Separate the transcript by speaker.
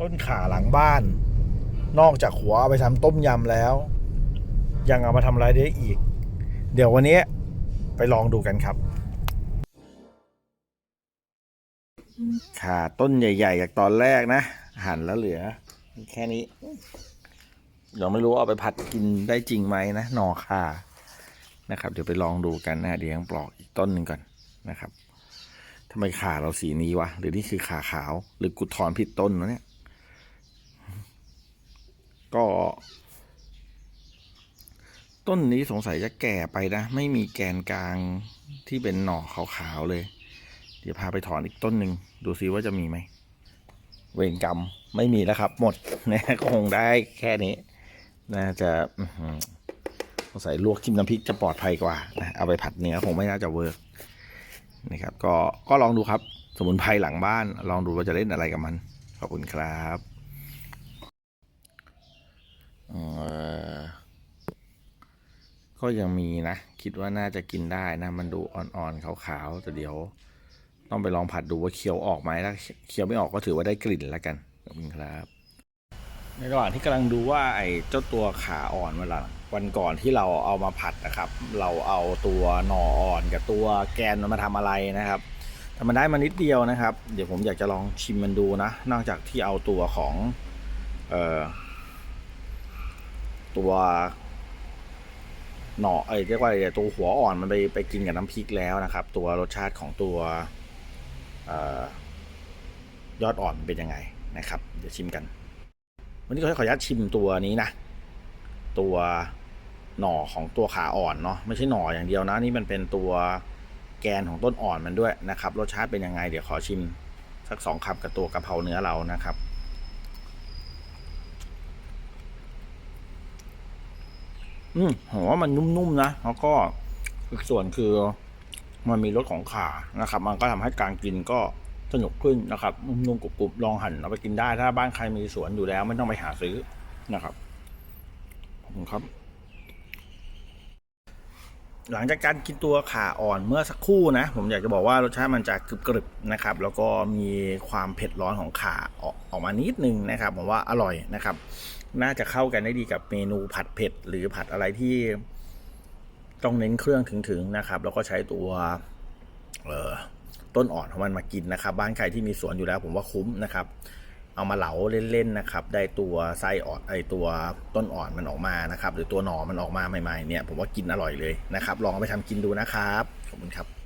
Speaker 1: ต้นขาหลังบ้าน นอกจากหัวเอาไปทำต้มยำแล้ว ยังเอามาทำอะไรได้อีก เดี๋ยววันนี้ไปลองดูกันครับ ขาต้นใหญ่ๆจากตอนแรกนะ หั่นแล้วเหลือ แค่นี้เดี๋ยวไม่รู้เอาไปผัดกินได้จริงไหมนะหนอขานะครับ เดี๋ยวไปลองดูกันนะเดี๋ยวยังปลอกอีกต้นหนึ่งก่อนนะครับทำไมขาเราสีนี้วะ หรือนี่คือขาขาว หรือกุดทอนผิดต้นวะเนี่ย ก็ ต้นนี้สงสัยจะแก่ไปนะ ไม่มีแกนกลางที่เป็นหน่อขาวๆเลย เดี๋ยวพาไปถอนอีกต้นหนึ่งดูซิว่าจะมีไหม เวรกรรมไม่มีแล้วครับ หมดนะคงได้แค่นี้ น่าจะสงสัยลวกจิ้มน้ำพริกจะปลอดภัยกว่านะเอาไปผัดเนื้อคงไม่น่าจะเวิร์กนะครับ ก็ก็ลองดูครับ สมุนไพรหลังบ้าน ลองดูว่าจะเล่นอะไรกับมัน ขอบคุณครับเอ่อ ก็ยังมีนะ คิดว่าน่าจะกินได้นะ มันดูอ่อนๆขาวๆแต่เดี๋ยว ต้องไปลองผัดดูว่าเคี้ยวออกไหมถ้าเคี้ยวไม่ออกก็ถือว่าได้กลิ่นแล้วกันขอบคุณครับ ในระหว่างที่กำลังดูว่าไอ้เจ้าตัวขาอ่อนเวลาวันก่อนที่เราเอามาผัดนะครับ เราเอาตัวหน่ออ่อนกับตัวแกนมันมาทำอะไรนะครับทำมันได้มานิดเดียวนะครับ เดี๋ยวผมอยากจะลองชิมมันดูนะ นอกจากที่เอาตัวของ เอ่อตัว หน่อเอ้ยเรียกว่าตัวหัวอ่อนมันไปไปกินกับน้ำพริกแล้วนะครับ ตัวรสชาติของตัวออยอดอ่อนเป็นยังไงนะครับ เดี๋ยวชิมกัน วันนี้ก็ขออนุญาตชิมตัวนี้นะ ตัวหน่อของตัวขาอ่อนเนาะไม่ใช่หน่ออย่างเดียวนะ นี่มันเป็นตัวแกนของต้นอ่อนมันด้วยนะครับ รสชาติเป็นยังไง เดี๋ยวขอชิมสักสองคำกับตัวกะเพราเนื้อเรานะครับ อืมผมว่ามันนุ่มๆนะแล้วก็อีกส่วนคือมันมีรสของขานะครับ มันก็ทำให้การกินก็สนุกขึ้นนะครับนุ่มๆกรุบๆลองหั่นเอาไปกินได้ถ้าบ้านใครมีสวนอยู่แล้วไม่ต้องไปหาซื้อนะครับขอบคุณครับ หลังจากการกินตัวขาอ่อนเมื่อสักครู่นะ ผมอยากจะบอกว่ารสชาติมันจะกรึบๆนะครับ แล้วก็มีความเผ็ดร้อนของขาออกออกมานิดนึงนะครับ ผมว่าอร่อยนะครับ น่าจะเข้ากันได้ดีกับเมนูผัดเผ็ดหรือผัดอะไรที่ต้องเน้นเครื่องถึงๆนะครับ แล้วก็ใช้ตัวเออต้นอ่อนของมันมากินนะครับ บ้านใครที่มีสวนอยู่แล้ว ผมว่าคุ้มนะครับ เอามาเหลาเล่นๆนะครับ ได้ตัวไส้อ่อนไอตัวต้นอ่อนมันออกมานะครับ หรือตัวหน่อมันออกมาใหม่ๆเนี่ยผมว่ากินอร่อยเลยนะครับ ลองเอาไปทำกินดูนะครับขอบคุณครับ